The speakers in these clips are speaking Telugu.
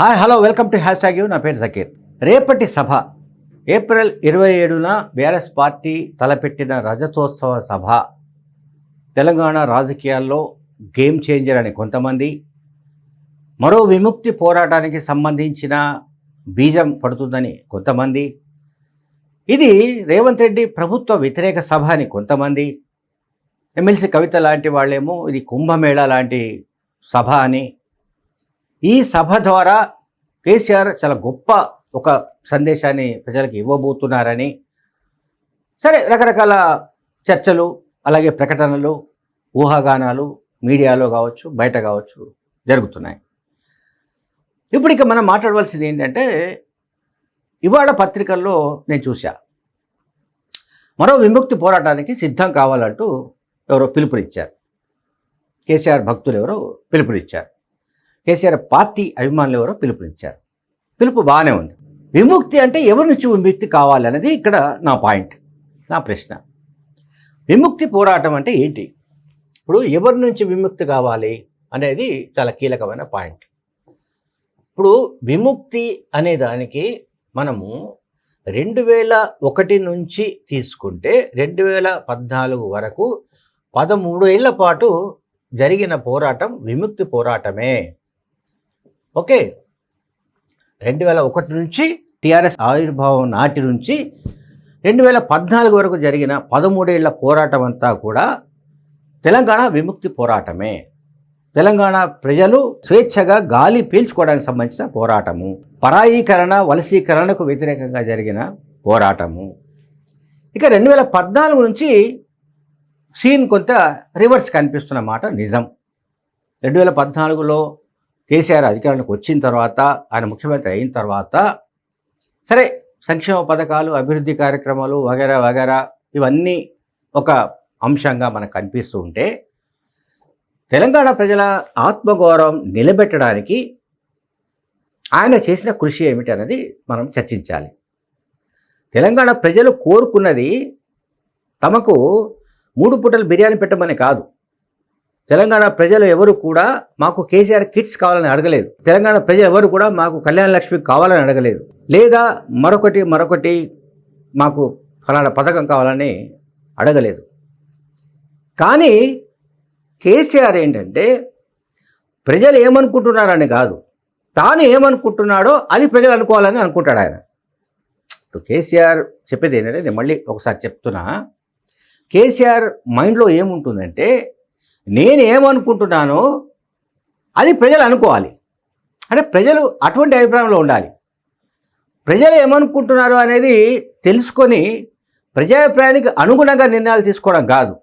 Hi hello welcome to hashtag you నా పేరు జకీర్. రేపటి సభ ఏప్రిల్ ఇరవై ఏడున బీఆర్ఎస్ పార్టీ తలపెట్టిన రజతోత్సవ సభ. తెలంగాణ రాజకీయాల్లో గేమ్ చేంజర్ అని కొంతమంది. మరో విముక్తి పోరాటానికి సంబంధించిన బీజం పడుతుందని కొంతమంది. ఇది రేవంత్ రెడ్డి ప్రభుత్వ వ్యతిరేక సభ అని కొంతమంది. ఎమ్మెల్సీ కవిత లాంటి వాళ్ళేమో ఇది కుంభమేళ లాంటి సభ అని. ఈ సభ ద్వారా కేసీఆర్ చాలా గొప్ప ఒక సందేశాన్ని ప్రజలకు ఇవ్వబోతున్నారని సరే రకరకాల చర్చలు అలాగే ప్రకటనలు ఊహాగానాలు మీడియాలో కావచ్చు బయట కావచ్చు జరుగుతున్నాయి. ఇప్పుడు ఇక మనం మాట్లాడవలసింది ఏంటంటే ఇవాళ పత్రికల్లో నేను చూశా మరో విముక్తి పోరాటానికి సిద్ధం కావాలంటూ ఎవరో పిలుపునిచ్చారు. కేసీఆర్ భక్తులు ఎవరో పిలుపునిచ్చారు. కేసీఆర్ పార్టీ అభిమానులు ఎవరో పిలుపునిచ్చారు పిలుపు బాగానే ఉంది. విముక్తి అంటే ఎవరి నుంచి విముక్తి కావాలనేది ఇక్కడ నా పాయింట్ నా ప్రశ్న. విముక్తి పోరాటం అంటే ఏంటి? ఇప్పుడు ఎవరి నుంచి విముక్తి కావాలి అనేది చాలా కీలకమైన పాయింట్. ఇప్పుడు విముక్తి అనే దానికి మనము రెండు వేల ఒకటి నుంచి తీసుకుంటే రెండు వేల పద్నాలుగు వరకు పదమూడేళ్ళ పాటు జరిగిన పోరాటం విముక్తి పోరాటమే. ఓకే. రెండు వేల ఒకటి నుంచి టీఆర్ఎస్ ఆవిర్భావం నాటి నుంచి రెండు వేల పద్నాలుగు వరకు జరిగిన పదమూడేళ్ళ పోరాటం అంతా కూడా తెలంగాణ విముక్తి పోరాటమే. తెలంగాణ ప్రజలు స్వేచ్ఛగా గాలి పీల్చుకోవడానికి సంబంధించిన పోరాటము. పరాయీకరణ వలసీకరణకు వ్యతిరేకంగా జరిగిన పోరాటము. ఇక రెండు వేల పద్నాలుగు నుంచి సీన్ కొంత రివర్స్ కనిపిస్తున్న మాట నిజం. రెండు వేల పద్నాలుగులో కేసీఆర్ అధికారంలోకి వచ్చిన తర్వాత ఆయన ముఖ్యమంత్రి అయిన తర్వాత సరే సంక్షేమ పథకాలు అభివృద్ధి కార్యక్రమాలు వగేరా వగేరా ఇవన్నీ ఒక అంశంగా మనకు కనిపిస్తూ ఉంటే తెలంగాణ ప్రజల ఆత్మగౌరవం నిలబెట్టడానికి ఆయన చేసిన కృషి ఏమిటి అన్నది మనం చర్చించాలి. తెలంగాణ ప్రజలు కోరుకున్నది తమకు మూడు పూటలు బిర్యానీ పెట్టమని కాదు. తెలంగాణ ప్రజలు ఎవరు కూడా మాకు కేసీఆర్ కిట్స్ కావాలని అడగలేదు. తెలంగాణ ప్రజలు ఎవరు కూడా మాకు కళ్యాణ లక్ష్మి కావాలని అడగలేదు. లేదా మరొకటి మరొకటి మాకు ఫలానా పథకం కావాలని అడగలేదు. కానీ కేసీఆర్ ఏంటంటే ప్రజలు ఏమనుకుంటున్నారని కాదు. తాను ఏమనుకుంటున్నాడో అది ప్రజలు అనుకోవాలని అనుకుంటాడు ఆయన. ఇప్పుడు కేసీఆర్ చెప్పేది ఏంటంటే నేను మళ్ళీ ఒకసారి చెప్తున్నా. కేసీఆర్ మైండ్లో ఏముంటుందంటే నేనేమనుకుంటున్నానో అది ప్రజలు అనుకోవాలి. అంటే ప్రజలు అటువంటి అభిప్రాయంలో ఉండాలి. ప్రజలు ఏమనుకుంటున్నారు అనేది తెలుసుకొని ప్రజాభిప్రాయానికి అనుగుణంగా నిర్ణయాలు తీసుకోవడం కాదు.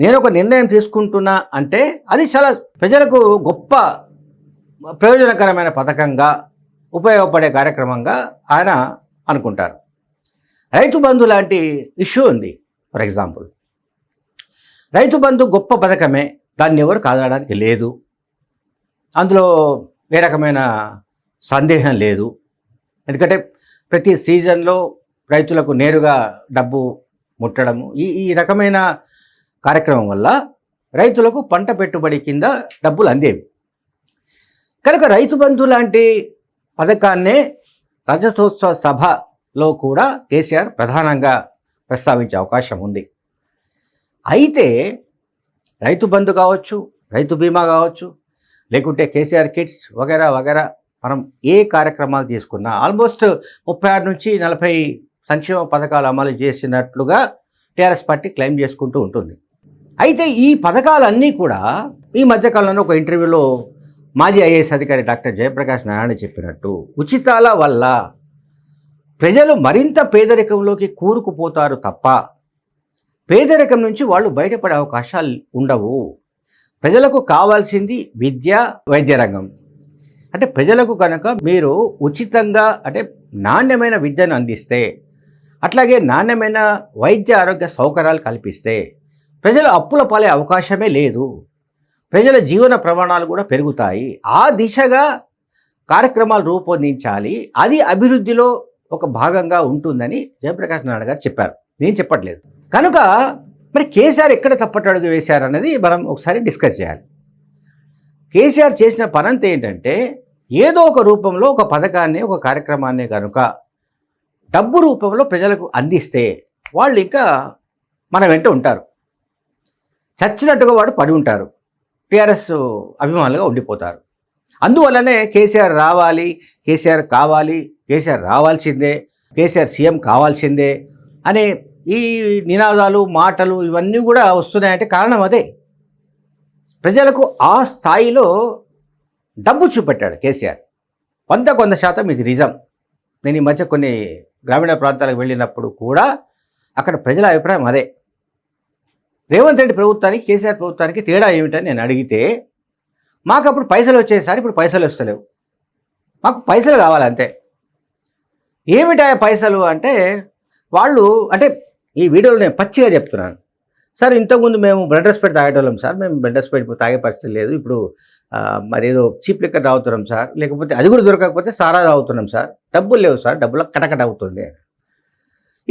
నేను ఒక నిర్ణయం తీసుకుంటున్నా అంటే అది చాలా ప్రజలకు గొప్ప ప్రయోజనకరమైన పథకంగా ఉపయోగపడే కార్యక్రమంగా ఆయన అనుకుంటారు. రైతు బంధు లాంటి ఇష్యూ ఉంది. ఫర్ ఎగ్జాంపుల్ రైతు బంధు గొప్ప పథకమే దాన్ని ఎవరు కాదనడానికి లేదు. అందులో ఏ రకమైన సందేహం లేదు. ఎందుకంటే ప్రతి సీజన్లో రైతులకు నేరుగా డబ్బు ముట్టడము ఈ ఈ రకమైన కార్యక్రమం వల్ల రైతులకు పంట పెట్టుబడి కింద డబ్బులు అందేవి. కనుక రైతు బంధు లాంటి పథకాన్నే రజతోత్సవ సభలో కూడా కేసీఆర్ ప్రధానంగా ప్రస్తావించే అవకాశం ఉంది. అయితే రైతు బంధు కావచ్చు రైతు బీమా కావచ్చు లేకుంటే కేసీఆర్ కిట్స్ వగేరా వగేరా మనం ఏ కార్యక్రమాలు తీసుకున్నా ఆల్మోస్ట్ ముప్పై ఆరు నుంచి నలభై సంక్షేమ పథకాలు అమలు చేసినట్లుగా టీఆర్ఎస్ పార్టీ క్లెయిమ్ చేసుకుంటూ ఉంటుంది. అయితే ఈ పథకాలన్నీ కూడా ఈ మధ్యకాలంలో ఒక ఇంటర్వ్యూలో మాజీ ఐఏఎస్ అధికారి డాక్టర్ జయప్రకాష్ నారాయణ చెప్పినట్టు ఉచితాల వల్ల ప్రజలు మరింత పేదరికంలోకి కూరుకుపోతారు తప్ప పేదరికం నుంచి వాళ్ళు బయటపడే అవకాశాలు ఉండవు. ప్రజలకు కావాల్సింది విద్య వైద్య రంగం. అంటే ప్రజలకు కనుక మీరు ఉచితంగా అంటే నాణ్యమైన విద్యను అందిస్తే అట్లాగే నాణ్యమైన వైద్య ఆరోగ్య సౌకర్యాలు కల్పిస్తే ప్రజలు అప్పుల పాలే అవకాశమే లేదు. ప్రజల జీవన ప్రమాణాలు కూడా పెరుగుతాయి. ఆ దిశగా కార్యక్రమాలు రూపొందించాలి. అది అభివృద్ధిలో ఒక భాగంగా ఉంటుందని జయప్రకాష్ నారాయణ గారు చెప్పారు. నేను చెప్పట్లేదు. కనుక మరి కేసీఆర్ ఎక్కడ తప్పటడుగు వేశారన్నది మనం ఒకసారి డిస్కస్ చేయాలి. కేసీఆర్ చేసిన పనంత ఏంటంటే ఏదో ఒక రూపంలో ఒక పథకాన్ని ఒక కార్యక్రమాన్ని కనుక డబ్బు రూపంలో ప్రజలకు అందిస్తే వాళ్ళు ఇంకా మన వెంట ఉంటారు. చచ్చినట్టుగా వాడు పడి ఉంటారు. టీఆర్ఎస్ అభిమానులుగా ఉండిపోతారు. అందువల్లనే కేసీఆర్ రావాలి కేసీఆర్ కావాలి కేసీఆర్ రావాల్సిందే కేసీఆర్ సీఎం కావాల్సిందే అనే ఈ నినాదాలు మాటలు ఇవన్నీ కూడా వస్తున్నాయంటే కారణం అదే. ప్రజలకు ఆ స్థాయిలో డబ్బు చూపెట్టాడు కేసీఆర్. వంద కొంత శాతం ఇది నిజం. నేను ఈ మధ్య కొన్ని గ్రామీణ ప్రాంతాలకు వెళ్ళినప్పుడు కూడా అక్కడ ప్రజల అభిప్రాయం అదే. రేవంత్ రెడ్డి ప్రభుత్వానికి కేసీఆర్ ప్రభుత్వానికి తేడా ఏమిటని నేను అడిగితే మాకు అప్పుడు పైసలు వచ్చేసారి ఇప్పుడు పైసలు వస్తలేవు. మాకు పైసలు కావాలి అంతే. ఏమిటా పైసలు అంటే వాళ్ళు అంటే ఈ వీడియోలో నేను పచ్చిగా చెప్తున్నాను. సార్ ఇంతకుముందు మేము బ్లడ్ రెస్పెక్ట్ తాగేటోళ్ళం సార్. మేము బ్లడ్ రెస్పెక్ట్ ఇప్పుడు తాగే పరిస్థితి లేదు. ఇప్పుడు మరేదో మరి ఏదో చీప్ లిక్కర్ తాగుతున్నాం సార్. లేకపోతే అది కూడా దొరకకపోతే సారా తాగుతున్నాం సార్. డబ్బులు లేవు సార్. డబ్బులకు కటకట అవుతుంది.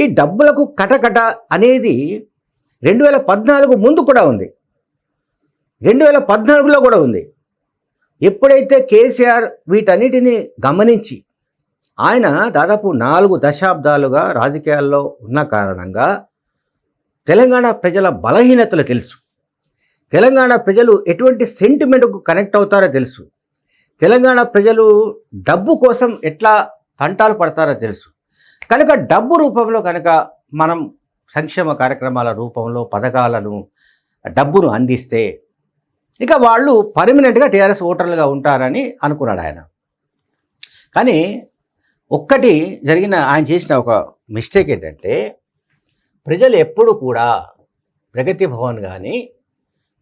ఈ డబ్బులకు కటకట అనేది రెండు వేల పద్నాలుగు ముందు కూడా ఉంది. రెండు వేల పద్నాలుగులో కూడా ఉంది. ఎప్పుడైతే కేసీఆర్ వీటన్నిటిని గమనించి ఆయన దాదాపు నాలుగు దశాబ్దాలుగా రాజకీయాల్లో ఉన్న కారణంగా తెలంగాణ ప్రజల బలహీనతలు తెలుసు. తెలంగాణ ప్రజలు ఎటువంటి సెంటిమెంట్కు కనెక్ట్ అవుతారో తెలుసు. తెలంగాణ ప్రజలు డబ్బు కోసం ఎట్లా తంటాలు పడతారో తెలుసు. కనుక డబ్బు రూపంలో కనుక మనం సంక్షేమ కార్యక్రమాల రూపంలో పథకాలను డబ్బును అందిస్తే ఇక వాళ్ళు పర్మనెంట్గా టీఆర్ఎస్ ఓటర్లుగా ఉంటారని అనుకున్నాడు ఆయన. కానీ ఒక్కటి జరిగిన ఆయన చేసిన ఒక మిస్టేక్ ఏంటంటే ప్రజలు ఎప్పుడు కూడా ప్రగతి భవన్ కానీ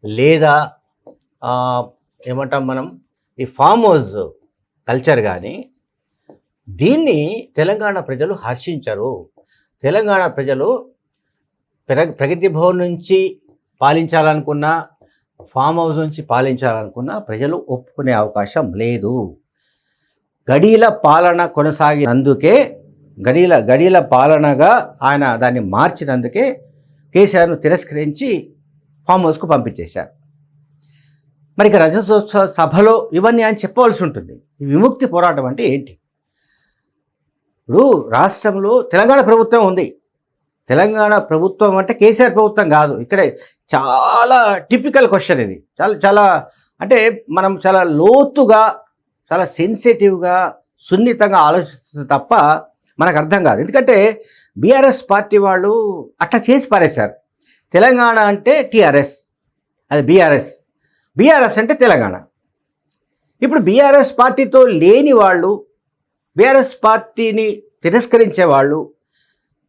లేదా ఏమంటాం మనం ఈ ఫామ్ హౌస్ కల్చర్ కానీ దీన్ని తెలంగాణ ప్రజలు హర్షించరు. తెలంగాణ ప్రజలు ప్రగ ప్రగతి భవన్ నుంచి పాలించాలనుకున్నా ఫామ్ హౌస్ నుంచి పాలించాలనుకున్నా ప్రజలు ఒప్పుకునే అవకాశం లేదు. గడీల పాలన కొనసాగినందుకే గడీల గడీల పాలనగా ఆయన దాన్ని మార్చినందుకే కేసీఆర్ను తిరస్కరించి ఫామ్ హౌస్కు పంపించేశారు. మరి ఇక రజతోత్సవ సభలో ఇవన్నీ ఆయన చెప్పవలసి ఉంటుంది. విముక్తి పోరాటం అంటే ఏంటి? ఇప్పుడు రాష్ట్రంలో తెలంగాణ ప్రభుత్వం ఉంది. తెలంగాణ ప్రభుత్వం అంటే కేసీఆర్ ప్రభుత్వం కాదు. ఇక్కడ చాలా టిపికల్ క్వశ్చన్ ఇది. చాలా చాలా అంటే మనం చాలా లోతుగా చాలా సెన్సిటివ్గా సున్నితంగా ఆలోచిస్తుంది తప్ప మనకు అర్థం కాదు. ఎందుకంటే బీఆర్ఎస్ పార్టీ వాళ్ళు అట్లా చేసి పారేశారు. తెలంగాణ అంటే టీఆర్ఎస్. అది బీఆర్ఎస్. బీఆర్ఎస్ అంటే తెలంగాణ. ఇప్పుడు బీఆర్ఎస్ పార్టీతో లేని వాళ్ళు బీఆర్ఎస్ పార్టీని తిరస్కరించే వాళ్ళు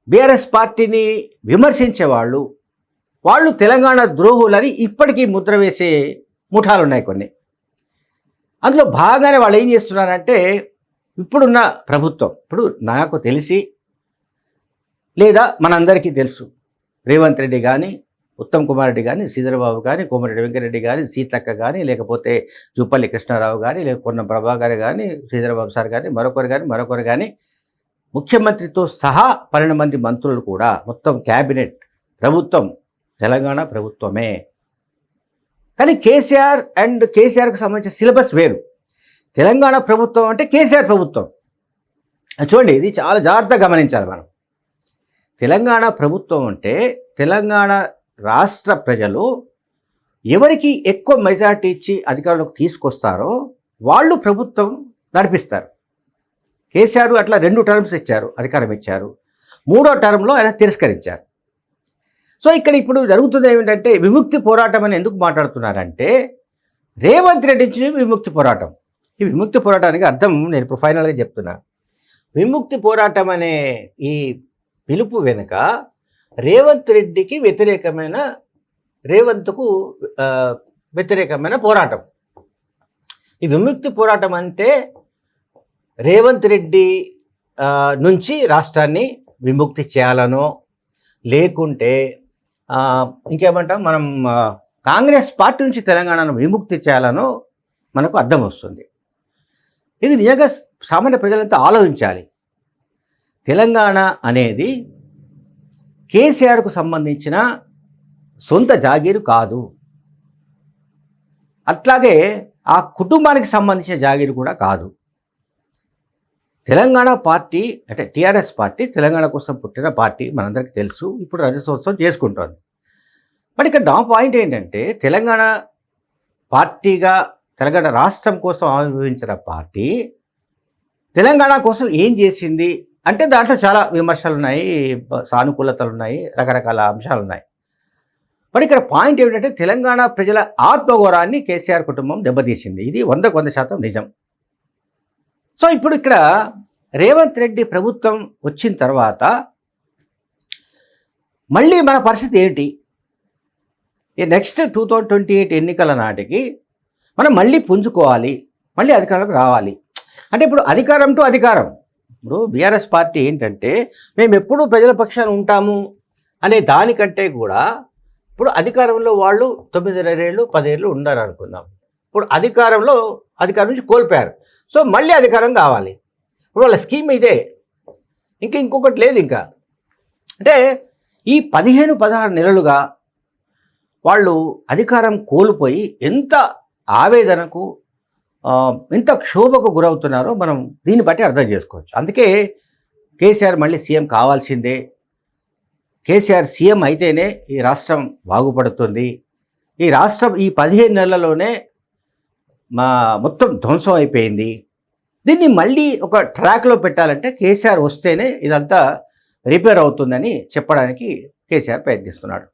బీఆర్ఎస్ పార్టీని విమర్శించే వాళ్ళు వాళ్ళు తెలంగాణ ద్రోహులని ఇప్పటికీ ముద్ర వేసే ముఠాలు ఉన్నాయి కొన్ని. అందులో బాగానే వాళ్ళు ఏం చేస్తున్నారంటే ఇప్పుడున్న ప్రభుత్వం ఇప్పుడు నాకు తెలిసి లేదా మనందరికీ తెలుసు రేవంత్ రెడ్డి కానీ ఉత్తమ్ కుమార్ రెడ్డి కానీ శ్రీధరబాబు కానీ కోమరెడ్డి వెంకరెడ్డి కానీ సీతక్క కానీ లేకపోతే జూపల్లి కృష్ణారావు కానీ లేక పొన్న ప్రభాకర్ కానీ శ్రీధరబాబు సార్ కానీ మరొకరు కానీ మరొకరు కానీ ముఖ్యమంత్రితో సహా పన్నెండు మంది మంత్రులు కూడా మొత్తం క్యాబినెట్ ప్రభుత్వం తెలంగాణ ప్రభుత్వమే. కానీ కేసీఆర్ అండ్ కేసీఆర్కి సంబంధించిన సిలబస్ వేరు. తెలంగాణ ప్రభుత్వం అంటే కేసీఆర్ ప్రభుత్వం. చూడండి ఇది చాలా జాగ్రత్తగా గమనించాలి మనం. తెలంగాణ ప్రభుత్వం అంటే తెలంగాణ రాష్ట్ర ప్రజలు ఎవరికి ఎక్కువ మెజార్టీ ఇచ్చి అధికారంలోకి తీసుకొస్తారో వాళ్ళు ప్రభుత్వం నడిపిస్తారు. కేసీఆర్ అట్లా రెండు టర్మ్స్ ఇచ్చారు అధికారం ఇచ్చారు. మూడో టర్మ్లో ఆయన తిరస్కరించారు. సో ఇక్కడ ఇప్పుడు జరుగుతుంది ఏమిటంటే విముక్తి పోరాటం అని ఎందుకు మాట్లాడుతున్నారంటే రేవంత్ రెడ్డి నుంచి విముక్తి పోరాటం. ఈ విముక్తి పోరాటానికి అర్థం నేను ఇప్పుడు ఫైనల్గా చెప్తున్నా. విముక్తి పోరాటం అనే ఈ పిలుపు వెనుక రేవంత్ రెడ్డికి వ్యతిరేకమైన రేవంత్కు వ్యతిరేకమైన పోరాటం. ఈ విముక్తి పోరాటం అంటే రేవంత్ రెడ్డి నుంచి రాష్ట్రాన్ని విముక్తి చేయాలనో లేకుంటే ఇంకేమంటాం? మనం కాంగ్రెస్ పార్టీ నుంచి తెలంగాణను విముక్తి చేయాలనో మనకు అర్థం వస్తుంది. ఇది నిజంగా సామాన్య ప్రజలంతా ఆలోచించాలి. తెలంగాణ అనేది కేసీఆర్కు సంబంధించిన సొంత జాగీరు కాదు. అట్లాగే ఆ కుటుంబానికి సంబంధించిన జాగీరు కూడా కాదు. తెలంగాణ పార్టీ అంటే టీఆర్ఎస్ పార్టీ తెలంగాణ కోసం పుట్టిన పార్టీ మనందరికీ తెలుసు. ఇప్పుడు రజతోత్సవం చేసుకుంటోంది. మరి ఇక్కడ నా పాయింట్ ఏంటంటే తెలంగాణ పార్టీగా తెలంగాణ రాష్ట్రం కోసం ఆవిర్భవించిన పార్టీ తెలంగాణ కోసం ఏం చేసింది? అంటే దాంట్లో చాలా విమర్శలు ఉన్నాయి సానుకూలతలు ఉన్నాయి రకరకాల అంశాలు ఉన్నాయి మరి ఇక్కడ పాయింట్ ఏమిటంటే తెలంగాణ ప్రజల ఆత్మగౌరవాన్ని కేసీఆర్ కుటుంబం దెబ్బతీసింది. ఇది వందకు వంద శాతం నిజం. సో ఇప్పుడు ఇక్కడ రేవంత్ రెడ్డి ప్రభుత్వం వచ్చిన తర్వాత మళ్ళీ మన పరిస్థితి ఏంటి? ఈ next two thousand twenty eight ఎన్నికల నాటికి మనం మళ్ళీ పుంజుకోవాలి మళ్ళీ అధికారంలోకి రావాలి. అంటే ఇప్పుడు అధికారం టు అధికారం. ఇప్పుడు బీఆర్ఎస్ పార్టీ ఏంటంటే మేము ఎప్పుడూ ప్రజల పక్షాన ఉంటాము అనే దానికంటే కూడా ఇప్పుడు అధికారంలో వాళ్ళు తొమ్మిదిన్నరేళ్ళు పదేళ్ళు ఉన్నారు అనుకుందాం ఇప్పుడు అధికారంలో అధికారం నుంచి కోల్పోయారు. సో మళ్ళీ అధికారం కావాలి. ఇప్పుడు వాళ్ళ స్కీమ్ ఇదే ఇంకా ఇంకొకటి లేదు ఇంకా. అంటే ఈ పదిహేను పదహారు నెలలుగా వాళ్ళు అధికారం కోల్పోయి ఎంత ఆవేదనకు ఎంత క్షోభకు గురవుతున్నారో మనం దీన్ని బట్టి అర్థం చేసుకోవచ్చు. అందుకే కేసీఆర్ మళ్ళీ సీఎం కావాల్సిందే. కేసీఆర్ సీఎం అయితేనే ఈ రాష్ట్రం బాగుపడుతుంది. ఈ రాష్ట్రం ఈ పదిహేను నెలల్లోనే మా మొత్తం ధ్వంసం అయిపోయింది. దీన్ని మళ్ళీ ఒక ట్రాక్లో పెట్టాలంటే కేసీఆర్ వస్తేనే ఇదంతా రిపేర్ అవుతుందని చెప్పడానికి కేసీఆర్ ప్రయత్నిస్తున్నాడు.